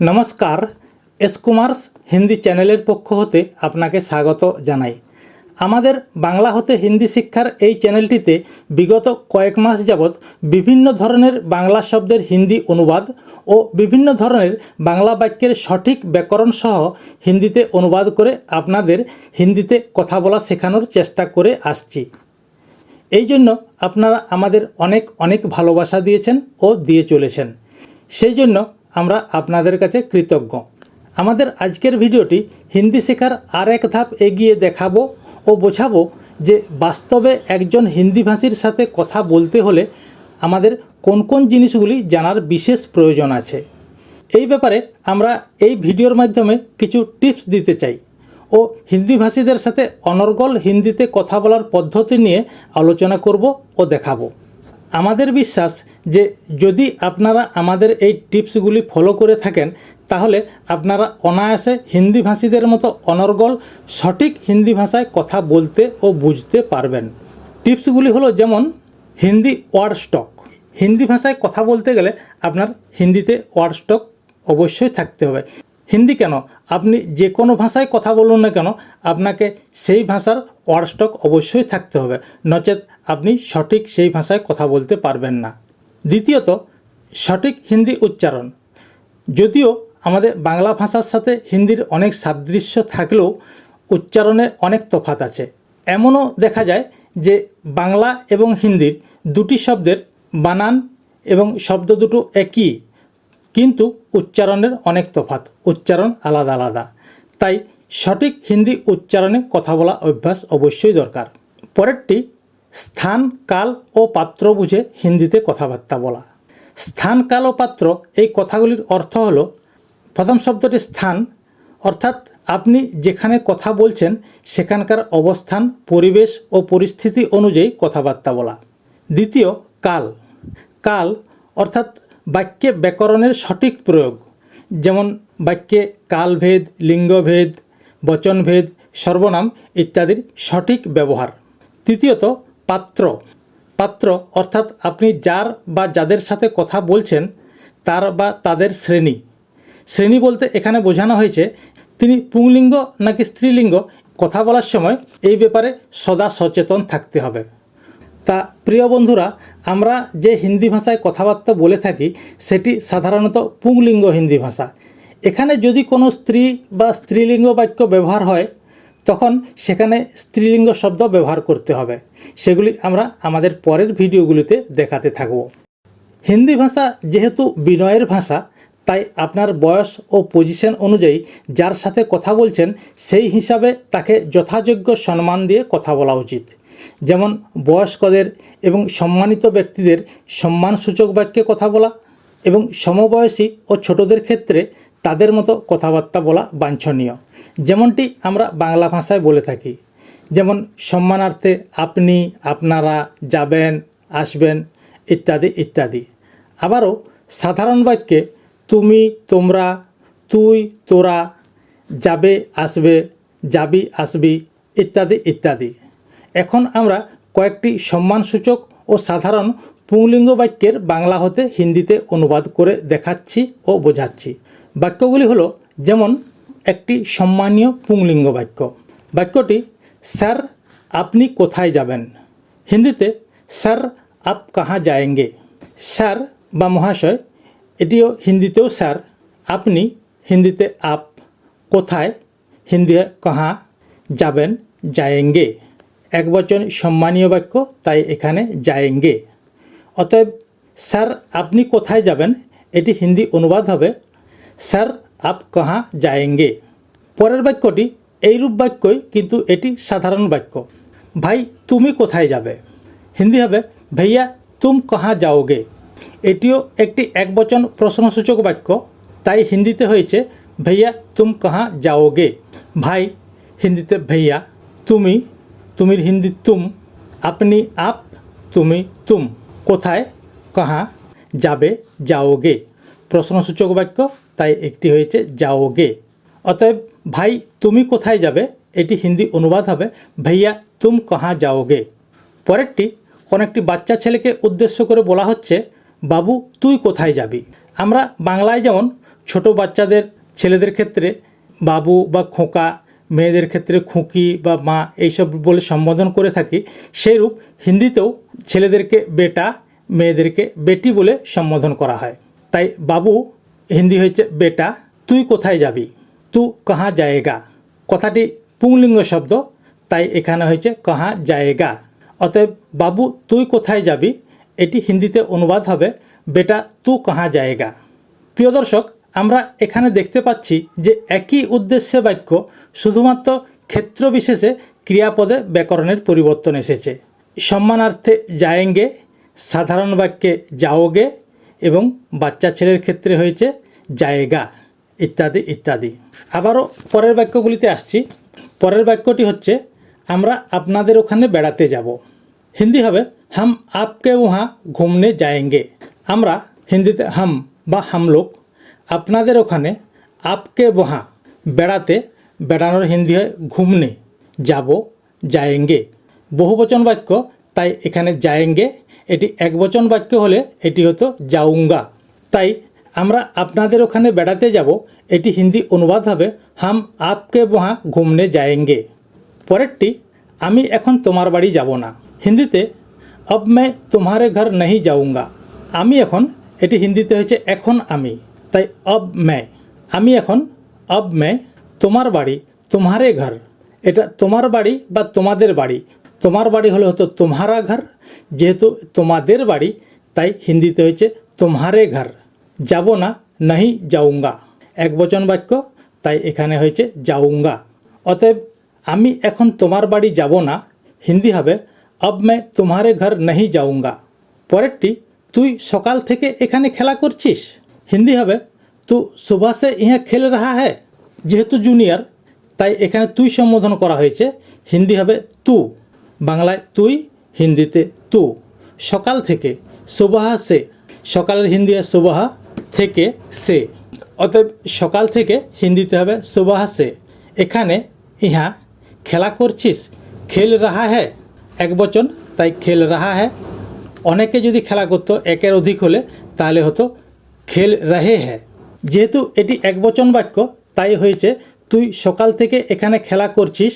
নমস্কার, এস কুমার্স হিন্দি চ্যানেলের পক্ষ হতে আপনাকে স্বাগত জানাই। আমাদের বাংলা হতে হিন্দি শিক্ষার এই চ্যানেলটিতে বিগত কয়েক মাস যাবৎ বিভিন্ন ধরনের বাংলা শব্দের হিন্দি অনুবাদ ও বিভিন্ন ধরনের বাংলা বাক্যের সঠিক ব্যাকরণ সহ হিন্দিতে অনুবাদ করে আপনাদের হিন্দিতে কথা বলা শেখানোর চেষ্টা করে আসছি। এই জন্য আপনারা আমাদের অনেক অনেক ভালোবাসা দিয়েছেন ও দিয়ে চলেছেন। সেই জন্য আমরা আপনাদের কাছে কৃতজ্ঞ। আমাদের আজকের ভিডিওটি হিন্দি শেখার আর এক ধাপ এগিয়ে দেখাবো ও বোঝাবো যে বাস্তবে একজন হিন্দিভাষীর সাথে কথা বলতে হলে আমাদের কোন কোন জিনিসগুলি জানার বিশেষ প্রয়োজন আছে। এই ব্যাপারে আমরা এই ভিডিওর মাধ্যমে কিছু টিপস দিতে চাই ও হিন্দিভাষীদের সাথে অনর্গল হিন্দিতে কথা বলার পদ্ধতি নিয়ে আলোচনা করব ও দেখাবো। আমাদের বিশ্বাস যে যদি আপনারা আমাদের এই টিপসগুলি ফলো করে থাকেন, তাহলে আপনারা অনায়াসে হিন্দি ভাষীদের মতো অনর্গল, সঠিক হিন্দি ভাষায় কথা বলতে ও বুঝতে পারবেন। টিপসগুলি হলো যেমন, হিন্দি ওয়ার্ড স্টক হিন্দি ভাষায় কথা বলতে গেলে আপনার হিন্দিতে ওয়ার্ড স্টক অবশ্যই থাকতে হবে। হিন্দি কেন? আপনি যে কোনো ভাষায় কথা বলুন না কেন, আপনাকে সেই ভাষার ওয়ার্ড স্টক অবশ্যই থাকতে হবে। নচেত আপনি সঠিক সেই ভাষায় কথা বলতে পারবেন না। দ্বিতীয়ত, সঠিক হিন্দি উচ্চারণ। যদিও আমাদের বাংলা ভাষার সাথে হিন্দির অনেক সাদৃশ্য থাকলেও উচ্চারণের অনেক তফাত আছে। এমনও দেখা যায় যে বাংলা এবং হিন্দির দুটি শব্দের বানান এবং শব্দ দুটো একই। কিন্তু উচ্চারণের অনেক তফাৎ, উচ্চারণ আলাদা আলাদা। তাই সঠিক হিন্দি উচ্চারণে কথা বলা অভ্যাস অবশ্যই দরকার। পরেরটি, স্থান, কাল ও পাত্র বুঝে হিন্দিতে কথাবার্তা বলা। স্থান, কাল ও পাত্র এই কথাগুলির অর্থ হলো, প্রথম শব্দটি স্থান, অর্থাৎ আপনি যেখানে কথা বলছেন সেখানকার অবস্থান, পরিবেশ ও পরিস্থিতি অনুযায়ী কথাবার্তা বলা। দ্বিতীয়, কাল। কাল অর্থাৎ বাক্যে ব্যাকরণের সঠিক প্রয়োগ, যেমন বাক্যে কালভেদ, লিঙ্গভেদ, বচনভেদ, সর্বনাম ইত্যাদির সঠিক ব্যবহার। তৃতীয়ত, পাত্র। পাত্র অর্থাৎ আপনি যার বা যাদের সাথে কথা বলছেন, তার বা তাদের শ্রেণি। শ্রেণি বলতে এখানে বোঝানো হয়েছে, তিনি পুংলিঙ্গ নাকি স্ত্রীলিঙ্গ, কথা বলার সময় এই ব্যাপারে সদা সচেতন থাকতে হবে। তা প্রিয় বন্ধুরা, আমরা যে হিন্দি ভাষায় কথাবার্তা বলে থাকি, সেটি সাধারণত পুংলিঙ্গ হিন্দি ভাষা। এখানে যদি কোনো স্ত্রী বা স্ত্রীলিঙ্গ বাক্য ব্যবহার হয়, তখন সেখানে স্ত্রীলিঙ্গ শব্দ ব্যবহার করতে হবে। সেগুলি আমরা আমাদের পরের ভিডিওগুলিতে দেখাতে থাকব। হিন্দি ভাষা যেহেতু বিনয়ের ভাষা তাই আপনার বয়স ও পজিশন অনুযায়ী যার সাথে কথা বলছেন, সেই হিসাবে তাকে যথাযোগ্য সম্মান দিয়ে কথা বলা উচিত। যেমন বয়স্কদের এবং সম্মানিত ব্যক্তিদের সম্মানসূচক বাক্যে কথা বলা এবং সমবয়সী ও ছোটদের ক্ষেত্রে তাদের মতো কথাবার্তা বলা বাঞ্ছনীয়। যেমনটি আমরা বাংলা ভাষায় বলে থাকি। যেমন সম্মানার্থে আপনি, আপনারা যাবেন, আসবেন, ইত্যাদি ইত্যাদি। আবারও সাধারণ বাক্যে তুমি, তোমরা, তুই, তোরা, যাবে, আসবে, যাবি, আসবি, ইত্যাদি ইত্যাদি। এখন আমরা কয়েকটি সম্মানসূচক ও সাধারণ পুংলিঙ্গ বাক্যের বাংলা হতে হিন্দিতে অনুবাদ করে দেখাচ্ছি ও বোঝাচ্ছি। বাক্যগুলি হলো যেমন, একটি সম্মানীয় পুংলিঙ্গ বাক্য। বাক্যটি, স্যার, আপনি কোথায় যাবেন? হিন্দিতে, স্যার, আপ কাহা যায়েঙ্গে? স্যার বা মহাশয় এটিও হিন্দিতেও, স্যার। আপনি হিন্দিতে আপ, কোথায় হিন্দি কাহা যাবেন, যায়েঙ্গে। এক বচন সম্মানীয় বাক্য, তাই এখানে যায়েঙ্গে। অতএব, স্যার, আপনি কোথায় যাবেন? এটি হিন্দি অনুবাদ হবে, স্যার, আপ কাহা যায়েঙ্গে। পরের বাক্যটি এইরূপ বাক্যই, কিন্তু এটি সাধারণ বাক্য। ভাই, তুমি কোথায় যাবে? হিন্দি হবে, ভাইয়া, তুম কাহা যাওগে? এটিও একটি একবচন প্রশ্নসূচক বাক্য। তাই হিন্দিতে হয়েছে, ভাইয়া, তুম কাহা যাওগে? ভাই, হিন্দিতে, ভাইয়া, তুমি, তুমির হিন্দি তুম, আপনি আপ, তুমি তুম, কোথায়, কাহা যাবে, যাওগে? প্রশ্নসূচক বাক্য, তাই একটি হয়েছে, যাওগে। অতএব, ভাই, তুমি কোথায় যাবে? এটি হিন্দি অনুবাদ হবে, ভাইয়া, তুম কাহা যাওগে? পরেরটি, কোনো একটি বাচ্চা ছেলেকে উদ্দেশ্য করে বলা হচ্ছে বাবু, তুই কোথায় যাবি? আমরা বাংলায় যেমন ছোট বাচ্চাদের, ছেলেদের ক্ষেত্রে বাবু বা খোঁকা, মেয়েদের ক্ষেত্রে খুঁকি বা মা এইসব বলে সম্বোধন করে থাকি, সেইরূপ হিন্দিতেও ছেলেদেরকে বেটা, মেয়েদেরকে বেটি বলে সম্বোধন করা হয়। তাই বাবু, হিন্দি হয়েছে বেটা, তুই কোথায় যাবি? তু কাহা জায়েগা কথাটি পুংলিঙ্গ শব্দ, তাই এখানে হয়েছে কাহা জায়েগা অতএব বাবু, তুই কোথায় যাবি? এটি হিন্দিতে অনুবাদ হবে, বেটা তু কাহা জায়েগা। প্রিয় দর্শক, আমরা এখানে দেখতে পাচ্ছি যে একই উদ্দেশ্যে বাক্য শুধুমাত্র ক্ষেত্র বিশেষে ক্রিয়াপদে ব্যাকরণের পরিবর্তন এসেছে। সম্মানার্থে যায়েঙ্গে, সাধারণ বাক্যে যাওগে এবং বাচ্চা ছেলের ক্ষেত্রে হয়েছে জায়গা ইত্যাদি ইত্যাদি। আবারও পরের বাক্যগুলিতে আসছি। পরের বাক্যটি হচ্ছে, আমরা আপনাদের ওখানে বেড়াতে যাব। হিন্দি হবে হাম আপকে ওহা ঘুমনে যায়েঙ্গে আমরা হিন্দিতে হাম বা হামলোক আপনাদের ওখানে আপকে বহা বেড়াতে বেড়ানোর হিন্দি হয় ঘুমনে যাব যায়েঙ্গে বহুবচন বাক্য তাই এখানে যায়েঙ্গে এটি একবচন বাক্য হলে এটি হতো যাউঙ্গা তাই আমরা আপনাদের ওখানে বেড়াতে যাব এটি হিন্দি অনুবাদ হবে হাম আপকে বহা ঘুমনে যায়েঙ্গে পরেরটি আমি এখন তোমার বাড়ি যাব না হিন্দিতে অব মে তোমারে ঘর নেই যাউঙ্গা আমি এখন, এটি হিন্দিতে হয়েছে এখন আমি। তাই অব মে আমি এখন অব মে তোমার বাড়ি, তোমারে ঘর। এটা তোমার বাড়ি বা তোমাদের বাড়ি। তোমার বাড়ি হলে হতো তোমারা ঘর, যেহেতু তোমাদের বাড়ি, তাই হিন্দিতে হয়েছে তোমারে ঘর। যাব না, নাহি যাউঙ্গা এক বচন বাক্য, তাই এখানে হয়েছে যাউঙ্গা অতএব, আমি এখন তোমার বাড়ি যাব না, হিন্দি হবে অব মে তোমারে ঘর নাহি যাউঙ্গা পরেরটি তুই সকাল থেকে এখানে খেলা করছিস হিন্দি হবে তু সুবহ সে ইহা খেল রাহা হ্যায় যেহেতু জুনিয়র তাই এখানে তুই সম্বোধন করা হয়েছে হিন্দি হবে তু বাংলায় তুই হিন্দিতে তু সকাল থেকে সুবাহা সে সকালের হিন্দি সুবাহা থেকে সে অতএব সকাল থেকে হিন্দিতে হবে সুবাহা সে এখানে ইহা খেলা করছিস খেল রাহা হ্যায় এক বচন, তাই খেল রাহা হ্যায়। অনেকে যদি খেলা করতো একের অধিক হলে, তাহলে হতো খেল রাহে হ্যায়। যেহেতু এটি একবচন বাক্য, তাই হয়েছে, তুই সকাল থেকে এখানে খেলা করছিস।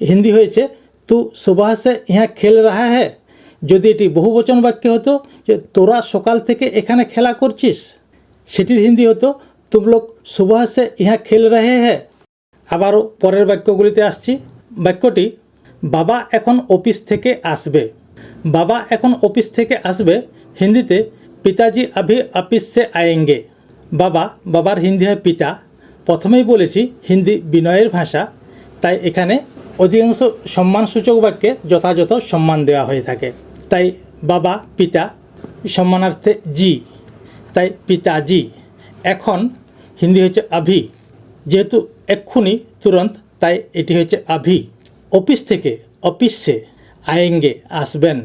হিন্দি হয়েছে, তু সুবাহ সে ইহা খেল রাহা হ্যায়। যদি এটি বহুবচন বাক্য হতো, যে তোরা সকাল থেকে এখানে খেলা করছিস। সেটির হিন্দি হতো, তুম লোক সুবাহ সে ইহা খেল রাহে হ্যায়। আবারও পরের বাক্যগুলিতে আসছি। বাক্যটি বাবা এখন অফিস থেকে আসবে। বাবা এখন অফিস থেকে আসবে, হিন্দিতে পিতাজি আভি অফিস সে আয়েঙ্গে। বাবা, বাবার হিন্দি হয় পিতা। প্রথমেই বলেছি হিন্দি বিনয়ের ভাষা, তাই এখানে অধিকাংশ সম্মানসূচক বাক্যে যথাযথ সম্মান দেওয়া হয়ে থাকে। তাই বাবা, পিতা, সম্মানার্থে জি। তাই পিতাজি। এখন হিন্দি হচ্ছে আভি। যেহেতু এক্ষুনি, তুরন্ত, তাই এটি হচ্ছে আভি। অফিস থেকে অফিসে আয়েঙ্গে আসবেন।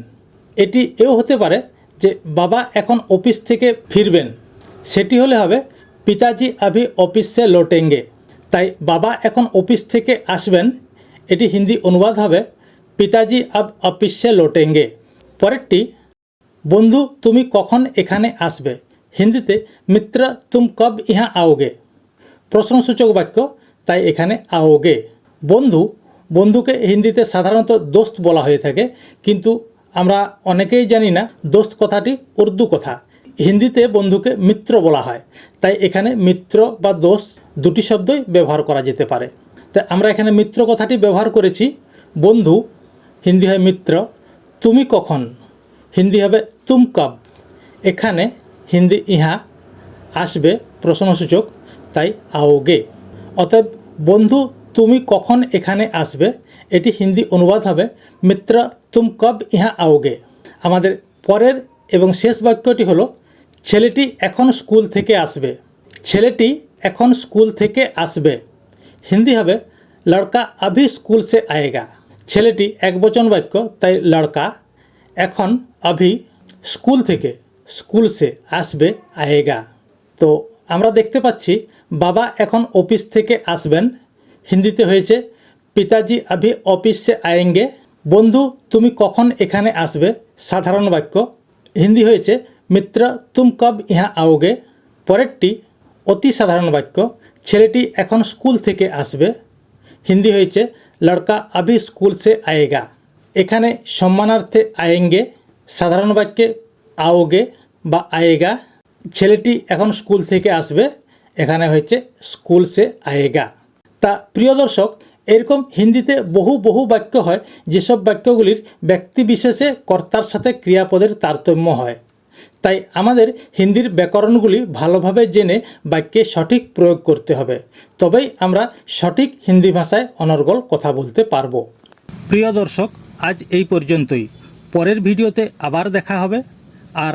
এটি এও হতে পারে যে বাবা এখন অফিস থেকে ফিরবেন। সেটি হলে হবে, পিতাজি আভি অফিসে লৌটেঙ্গে। তাই বাবা এখন অফিস থেকে আসবেন। এটি হিন্দি অনুবাদ হবে, পিতাজি আব অফিস লৌটেঙ্গে। পরেরটি, বন্ধু, তুমি কখন এখানে আসবে? হিন্দিতে, মিত্র, তুম কব ইহা আওগে? প্রশ্নসূচক বাক্য, তাই এখানে আওগে। বন্ধু বন্ধুকে হিন্দিতে সাধারণত দোস্ত বলা হয়ে থাকে, কিন্তু আমরা অনেকেই জানি না দোস্ত কথাটি উর্দু কথা। হিন্দিতে বন্ধুকে মিত্র বলা হয়, তাই এখানে মিত্র বা দোস্ত দুটি শব্দই ব্যবহার করা যেতে পারে। তাই আমরা এখানে মিত্র কথাটি ব্যবহার করেছি, বন্ধু, হিন্দি হয় মিত্র, তুমি কখন, হিন্দি হবে তুম কব, এখানে হিন্দি ইহা আসবে প্রশ্নসূচক, তাই আওগে। অতএব বন্ধু তুমি কখন এখানে আসবে? এটি হিন্দি অনুবাদ হবে। মিত্র, তুম কব ইহা আওগে? আমাদের পরের এবং শেষ বাক্যটি হলো, ছেলেটি এখন স্কুল থেকে আসবে। ছেলেটি এখন স্কুল থেকে আসবে। হিন্দি হবে, লড়কা আভি স্কুল সে আয়েগা। ছেলেটি একবচন বাক্য, তাই লড়কা, এখন আভি স্কুল থেকে স্কুল সে আসবে, আয়েগা। তো আমরা দেখতে পাচ্ছি, বাবা এখন অফিস থেকে আসবেন। হিন্দিতে হয়েছে, পিতাজি আভি অফিস আয়েঙ্গে, বন্ধু তুমি কখন এখানে আসবে? সাধারণ বাক্য। হিন্দি হয়েছে, মিত্র, তুম কব ইহা আওগে? পরেরটি অতি সাধারণ বাক্য, ছেলেটি এখন স্কুল থেকে আসবে? হিন্দি হয়েছে, লড়কা আবি স্কুল সে আয়েগা। এখানে সম্মানার্থে আয়েঙ্গে, সাধারণ বাক্যে আওগে বা আয়েগা, ছেলেটি এখন স্কুল থেকে আসবে? এখানে হয়েছে, স্কুল সে আয়েগা। তা, প্রিয় দর্শক, এরকম হিন্দিতে বহু বহু বাক্য হয়, যেসব বাক্যগুলির ব্যক্তিবিশেষে কর্তার সাথে ক্রিয়াপদের তারতম্য হয়। তাই আমাদের হিন্দির ব্যাকরণগুলি ভালোভাবে জেনে বাক্যে সঠিক প্রয়োগ করতে হবে। তবেই আমরা সঠিক হিন্দি ভাষায় অনর্গল কথা বলতে পারব। প্রিয় দর্শক, আজ এই পর্যন্তই। পরের ভিডিওতে আবার দেখা হবে। আর